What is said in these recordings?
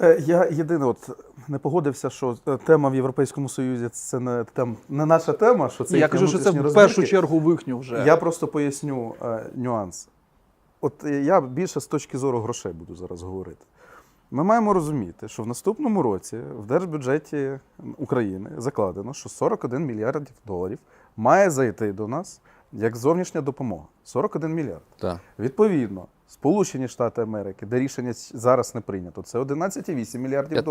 Е, Я єдине, от не погодився, що е, тема в Європейському Союзі це не тем, не наша тема. Що це Я кажу, що це в першу чергу вихню вже. Я просто поясню е, нюанс. От е, я більше з точки зору грошей буду зараз говорити. Ми маємо розуміти, що в наступному році в держбюджеті України закладено, що 41 мільярдів доларів має зайти до нас як зовнішня допомога. 41 мільярд. Так. Відповідно, Сполучені Штати Америки, де рішення зараз не прийнято, це 11,8 мільярдів 15.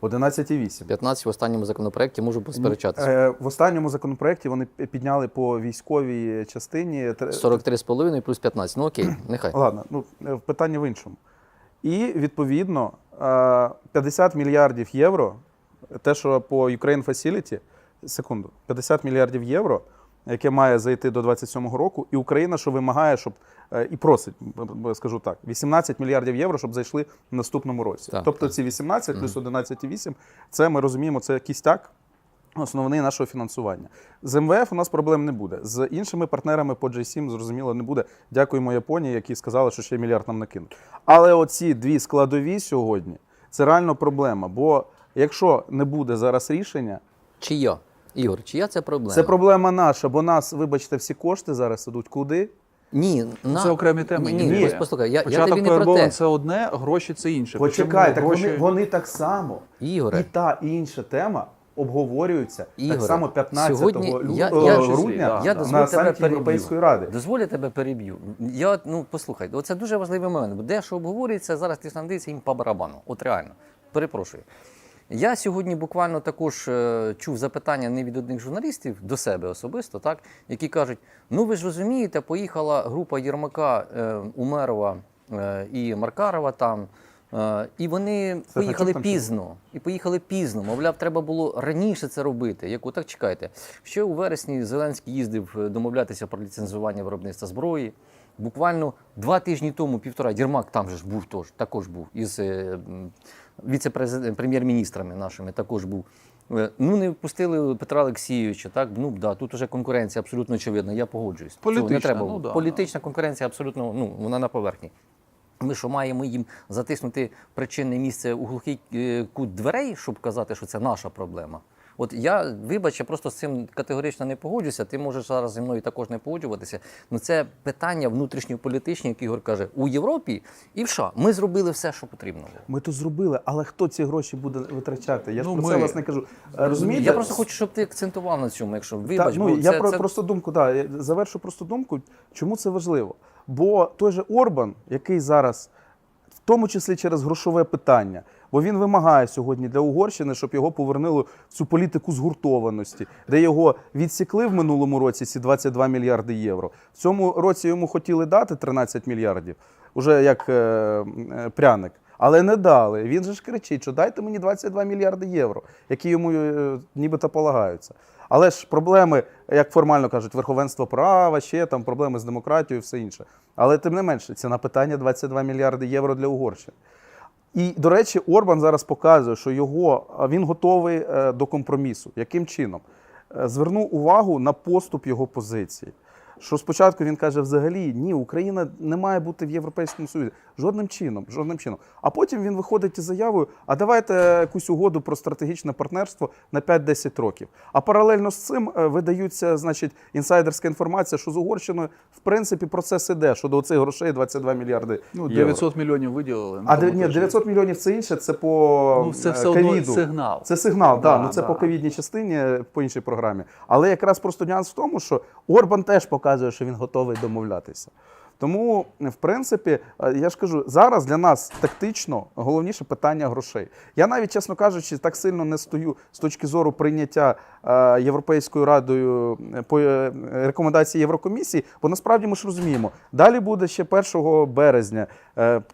доларів. 11,8. 15 в останньому законопроекті можу посперечатися. Е, В останньому законопроекті вони підняли по військовій частині. 43,5 плюс 15. Ну окей, нехай. Ладно, ну е, питання в іншому. І відповідно е, 50 мільярдів євро, те, що по Ukraine Facility, секунду, 50 мільярдів євро, яке має зайти до 27-го року, і Україна, що вимагає, щоб е, і просить, скажу так, 18 мільярдів євро, щоб зайшли в наступному році. Так, тобто так. ці 18 плюс 11,8 це ми розуміємо, це кістяк. Основний нашого фінансування з МВФ у нас проблем не буде. З іншими партнерами по G7, зрозуміло, не буде. Дякуємо Японії, які сказали, що ще мільярд нам накинуть. Але оці дві складові сьогодні це реально проблема. Бо якщо не буде зараз рішення, Чия? Ігор, чия це проблема? це проблема наша, бо нас, вибачте, всі кошти зараз ідуть куди? Ні, на... Це окремі теми. Ні, Ні, послухай, я, я Початок тобі не про те. це одне, гроші це інше. Почекай, так гроші... вони, вони так само. Ігоре. І та і інша тема обговорюються так само 15 сьогодні лю- я- е, я- грудня я на тебе саміті переб'ю. Європейської ради. Дозволю тебе переб'ю. Я, ну, послухай, це дуже важливий момент. бо Де що обговорюється, зараз ти ісландійці їм по барабану. От реально. Перепрошую. Я сьогодні буквально також е, чув запитання не від одних журналістів до себе особисто, так, які кажуть: ну ви ж розумієте, поїхала група Єрмака, е, Умерова е, і Маркарова там. І вони Це поїхали пізно. І поїхали пізно. Мовляв, треба було раніше це робити. Як отак чекайте. Ще у вересні Зеленський їздив домовлятися про ліцензування виробництва зброї. Буквально два тижні тому, півтора, Єрмак там же ж був тож, також був із віце-прем'єр-міністрами нашими також був. Е, Ну, не впустили Петра Олексійовича, так? Ну да, тут уже конкуренція абсолютно очевидна, я погоджуюсь. Цього не Політична, треба. ну да. Політична конкуренція абсолютно ну, вона на поверхні. Ми що маємо їм затиснути причинне місце у глухий е, кут дверей, щоб казати, що це наша проблема. От я, вибач, я просто з цим категорично не погоджуся. Ти можеш зараз зі мною також не погоджуватися. Ну це питання внутрішньополітичні, як Ігор каже, у Європі і в США. Ми зробили все, що потрібно. було. Ми то зробили, але хто ці гроші буде витрачати? Я ж Ну, про ми. це власне кажу. Е, Розумієте? Я просто хочу, щоб ти акцентував на цьому. Якщо вибач, Та, ну, бо я це, про, це... просто думку, да, я завершу просто думку, чому це важливо. Бо той же Орбан, який зараз, в тому числі через грошове питання, бо він вимагає сьогодні для Угорщини, щоб його повернули в цю політику згуртованості, де його відсікли в минулому році ці 22 мільярди євро. В цьому році йому хотіли дати 13 мільярдів, уже як е, е, пряник. Але не дали. Він же ж кричить, що дайте мені 22 мільярди євро, які йому е, нібито полагаються. Але ж проблеми, як формально кажуть, верховенство права, ще там проблеми з демократією і все інше. Але тим не менше, ціна питання 22 мільярди євро для Угорщини. І, до речі, Орбан зараз показує, що його він готовий е, до компромісу. Яким чином? Зверну Звернув увагу на поступ його позиції. Що спочатку він каже, взагалі ні, Україна не має бути в Європейському Союзі. Жодним чином, жодним чином. А потім він виходить із заявою: а давайте якусь угоду про стратегічне партнерство на 5-10 років. А паралельно з цим е, видаються, значить, інсайдерська інформація, що з Угорщиною в принципі процес іде щодо оцих грошей 22 мільярди. Ну, євро. мільйонів виділили. А на ні, тижні. 900 мільйонів це інше, це по Ну, це е, все одно сигнал. Це сигнал, да, Да, ну це да. по ковідній частині е, по іншій програмі. Але якраз просто нюанс в тому, що Орбан теж показує, що він готовий домовлятися. Тому, в принципі, е, я ж кажу, зараз для нас тактично головніше питання грошей. Я навіть, чесно кажучи, так сильно не стою з точки зору прийняття е, Європейською радою е, по рекомендації Єврокомісії, бо насправді ми ж розуміємо, далі буде ще 1 березня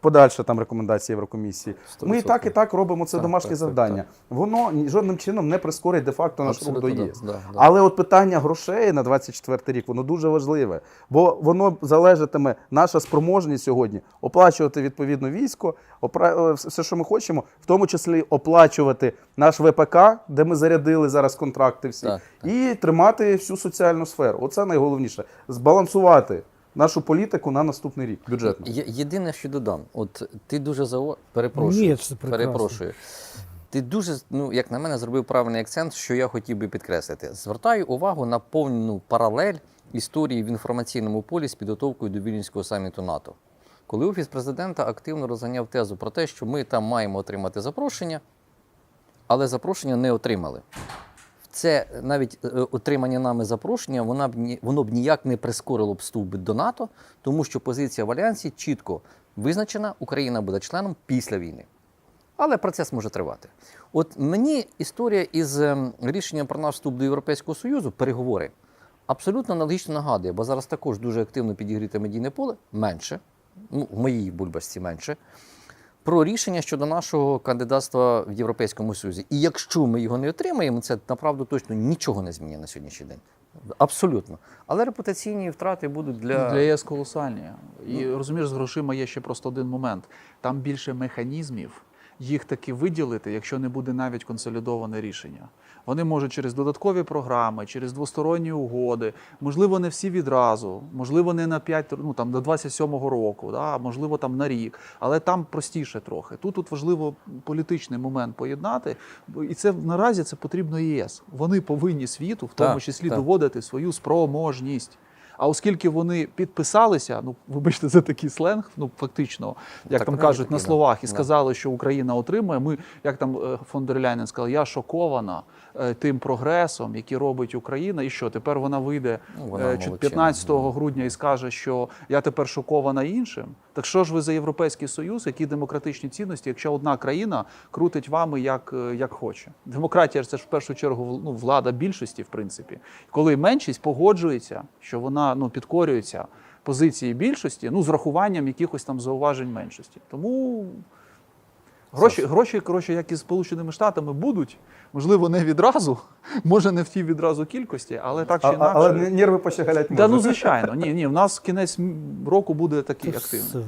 подальша там рекомендація Єврокомісії. Ми і так і так робимо це Так, домашнє так, так, завдання. Воно жодним чином не прискорить де-факто наш рух до ЄС. да, да. Але от питання грошей на 24 рік воно дуже важливе, бо воно залежатиме наша спроможність сьогодні оплачувати відповідно військо, опра- е, все, що ми хочемо, в тому числі оплачувати наш ВПК, де ми зарядили зараз контракти всі, Так, і тримати всю соціальну сферу. Оце найголовніше збалансувати нашу політику на наступний рік бюджетну. Є- Єдине, що додам, от ти дуже зао... перепрошую. Ні, це прекрасно. перепрошую. Ти дуже, ну як на мене, зробив правильний акцент, що я хотів би підкреслити. Звертаю увагу на повну паралель історії в інформаційному полі з підготовкою до Вільнюського саміту НАТО. Коли офіс президента активно розганяв тезу про те, що ми там маємо отримати запрошення, але запрошення не отримали. Це навіть е, отримання нами запрошення, вона б воно б ніяк не прискорило б вступ до НАТО, тому що позиція в альянсі чітко визначена: Україна буде членом після війни. Але процес може тривати. От мені історія із ем, рішенням про наш вступ до Європейського Союзу, переговори, абсолютно аналогічно нагадує, бо зараз також дуже активно підігріте медійне поле менше, ну, в моїй бульбашці менше, про рішення щодо нашого кандидатства в Європейському Союзі. І якщо ми його не отримаємо, це направду точно нічого не змінює на сьогоднішній день. Абсолютно. Але репутаційні втрати будуть для. Для ЄС колосальні. І розумієш, з грошима є ще просто один момент. Там більше механізмів. Їх таки виділити, якщо не буде навіть консолідоване рішення. Вони можуть через додаткові програми, через двосторонні угоди, можливо, не всі відразу, можливо, не на 5, ну там до 27-го року, да, можливо там на рік, але там простіше трохи. Тут тут важливо політичний момент поєднати, і це наразі це потрібно ЄС. Вони повинні світу, в тому Так, числі так. доводити свою спроможність. А оскільки вони підписалися, ну вибачте за такий сленг, ну фактично, як Так там кажуть на словах, і Да. сказали, що Україна отримує. Ми, як там е, фон дер Ляйнен сказав, я шокована е, тим прогресом, який робить Україна. І що тепер вона вийде Ну, вона е, молодчина. 15 грудня і скаже, що я тепер шокована іншим. Так що ж ви за Європейський Союз, які демократичні цінності, якщо одна країна крутить вами як, е, як хоче? Демократія ж це ж в першу чергу ну, влада більшості, в принципі. Коли меншість погоджується, що вона ну, підкорюється позиції більшості, ну з рахуванням якихось там зауважень меншості. Тому гроші, гроші, коротше, як із Сполученими Штатами будуть, можливо, не відразу, може не в тій відразу кількості, але так чи інакше. але нерви пощегалять Та ну звичайно. Ні, ні, в нас кінець року буде такий активний.